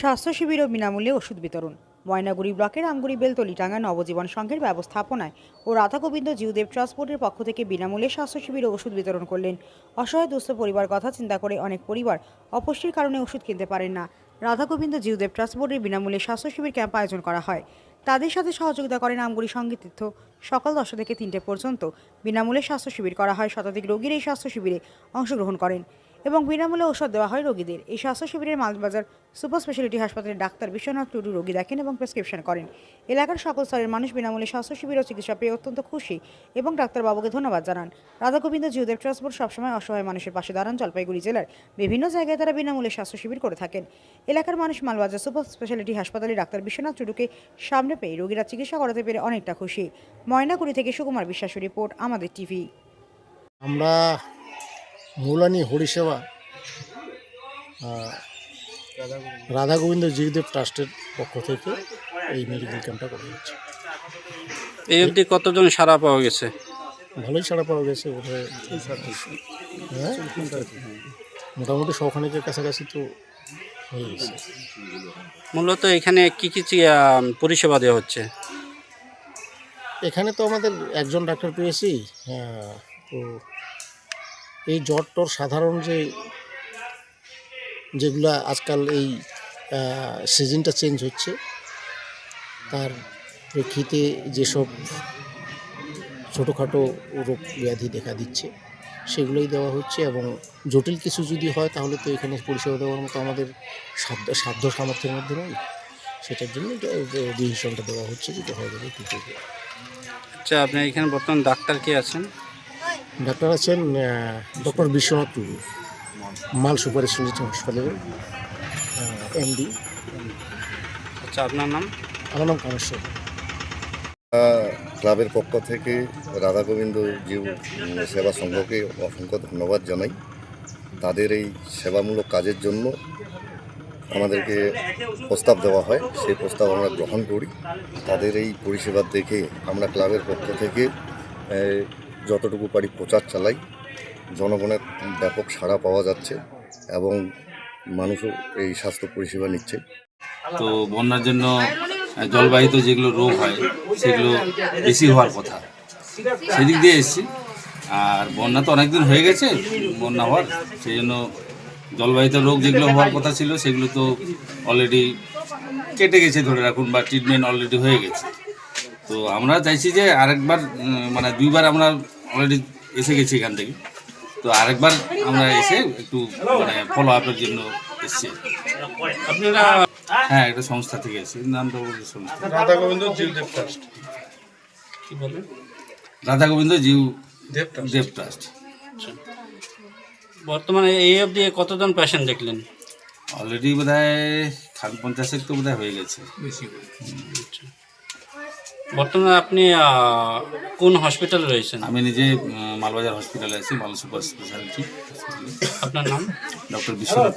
স্বাস্থ্য শিবির ও বিনামূল্যে ওষুধ বিতরণ। ময়নাগুড়ি ব্লকের আমগুড়ি বেলতলিটাঙ্গা নবজীবন সংঘের ব্যবস্থাপনায় ও রাধা গোবিন্দ জিউদেব ট্রান্সপোর্টের পক্ষ থেকে বিনামূল্যে স্বাস্থ্য শিবির ওষুধ বিতরণ করলেন। অসহায়, দুস্থ পরিবার কথা চিন্তা করে অনেক পরিবার অপুষ্টির কারণে ওষুধ কিনতে পারেন না। রাধাগোবিন্দ জিউদেব ট্রান্সপোর্টের বিনামূল্যে স্বাস্থ্য শিবির ক্যাম্প আয়োজন করা হয়। তাদের সাথে সহযোগিতা করেন আমগুড়ি সংগীত তীর্থ সকাল দশটা থেকে তিনটে পর্যন্ত। বিনামূল্যে স্বাস্থ্য শিবির করা হয়। শতাধিক রোগীর এই স্বাস্থ্য শিবিরে অংশগ্রহণ করেন। এবং বিনামূল্যে ঔষধ দেওয়া হয় রোগীদের। এই স্বাস্থ্য শিবিরের মালবাজার সুপার স্পেশালিটি হাসপাতালের ডাক্তার বিশ্বনাথ টুডু রোগী দেখেন এবং প্রেসক্রিপশন করেন। এলাকার সকল স্তরের মানুষ বিনামূল্যে স্বাস্থ্য শিবির ও চিকিৎসা পেয়ে অত্যন্ত খুশি এবং ডাক্তারবাবুকে ধন্যবাদ জানান। রাধা গোবিন্দ জিওদেব ট্রান্সপোর্ট সবসময় অসহায় মানুষের পাশে দাঁড়ান জলপাইগুড়ি জেলার বিভিন্ন জায়গায় তারা বিনামূল্যে স্বাস্থ্য শিবির করে থাকেন। এলাকার মানুষ মালবাজার সুপার স্পেশালিটি হাসপাতালে ডাক্তার বিশ্বনাথ টুডুকে সামনে পেয়ে রোগীরা চিকিৎসা করাতে পেরে অনেকটা খুশি। ময়নাগুড়ি থেকে সুকুমার বিশ্বাসের রিপোর্ট, আমাদের টিভি। আমরা মৌলানি হরিসেবা রাধা গোবিন্দ জিগদেব ট্রাস্টের পক্ষ থেকে এই মেডিকেল ক্যাম্পটা করা হচ্ছে এই অবধি কতজন সারা পাওয়া গেছে? ভালোই ছাড়া পাওয়া গেছে বোধহয় হ্যাঁ? মোটামুটি শখানেকের কাছাকাছি তো হয়ে গেছে। মূলত এখানে কি কি পরিষেবা দেওয়া হচ্ছে? এখানে তো আমাদের একজন ডাক্তার পেয়েছি হ্যাঁ, তো এই জ্বর টর সাধারণ যে যেগুলা আজকাল এই সিজনটা চেঞ্জ হচ্ছে, তার প্রেক্ষিতে যেসব ছোটোখাটো রোগ ব্যাধি দেখা দিচ্ছে, সেগুলোই দেওয়া হচ্ছে এবং জটিল কিছু যদি হয় তাহলে তো এখানে পরিষেবা দেওয়ার মতো আমাদের সাধ্য সাধ্য সামর্থ্যের মধ্যে নয় সেটার জন্য ডিসিশনটা দেওয়া হচ্ছে যেটা হয়ে যাবে। আচ্ছা আপনি এখানে বর্তমান ডাক্তার কে আছেন? ডাক্তার আছেন ডক্টর বিশ্বনাথ টুডু মাল সুপার স্পেশালিটি হসপিটালের এমডি আচ্ছা আপনার নাম? আমার নাম কামেশ্বর ক্লাবের পক্ষ থেকে রাধা গোবিন্দ জিউ সেবা সংঘকে অসংখ্য ধন্যবাদ জানাই। তাদের এই সেবামূলক কাজের জন্য আমাদেরকে প্রস্তাব দেওয়া হয়। সেই প্রস্তাব আমরা গ্রহণ করি। তাদের এই পরিষেবা দেখে আমরা ক্লাবের পক্ষ থেকে যতটুকু পারি প্রচার চালাই। জনগণের ব্যাপক সাড়া পাওয়া যাচ্ছে এবং মানুষও এই স্বাস্থ্য পরিষেবা নিচ্ছে। তো বন্যার জন্য জলবাহিত যেগুলো রোগ হয়, সেগুলো বেশি হওয়ার কথা। সেদিক দিয়ে এসেছি। আর বন্যা তো অনেকদিন হয়ে গেছে, বন্যা হওয়ার, সেই জন্য জলবাহিত রোগ যেগুলো হওয়ার কথা ছিল, সেগুলো তো অলরেডি কেটে গেছে ধরে রাখুন বা ট্রিটমেন্ট অলরেডি হয়ে গেছে। তো আমরা চাইছি যে আরেকবার মানে দুইবার আমরা অলরেডি এসে গেছি এখান থেকে। তো আরেকবার আমরা এসে একটু মানে ফলো আপের জন্য এসছি। আপনারা হ্যাঁ একটা সংস্থা থেকে এসেছি। নামটা বলছি সংস্থা রাধা গোবিন্দ জিউদেব ট্রাস্ট। কি বলেন রাধা গোবিন্দ জিউ দেব ট্রাস্ট। দেব ট্রাস্ট। বর্তমানে এই অবধি কতজন পেশেন্ট দেখলেন? অলরেডি বোধ হয় খান পঞ্চাশের তো বোধহয় হয়ে গেছে। আচ্ছা। বর্তমানে আপনি কোন হসপিটালে রয়েছেন? আমি নিজে মালবাজার হসপিটালে আছি মাল সুপার স্পেশালিটি আপনার নাম? ডক্টর বিশ্বনাথ।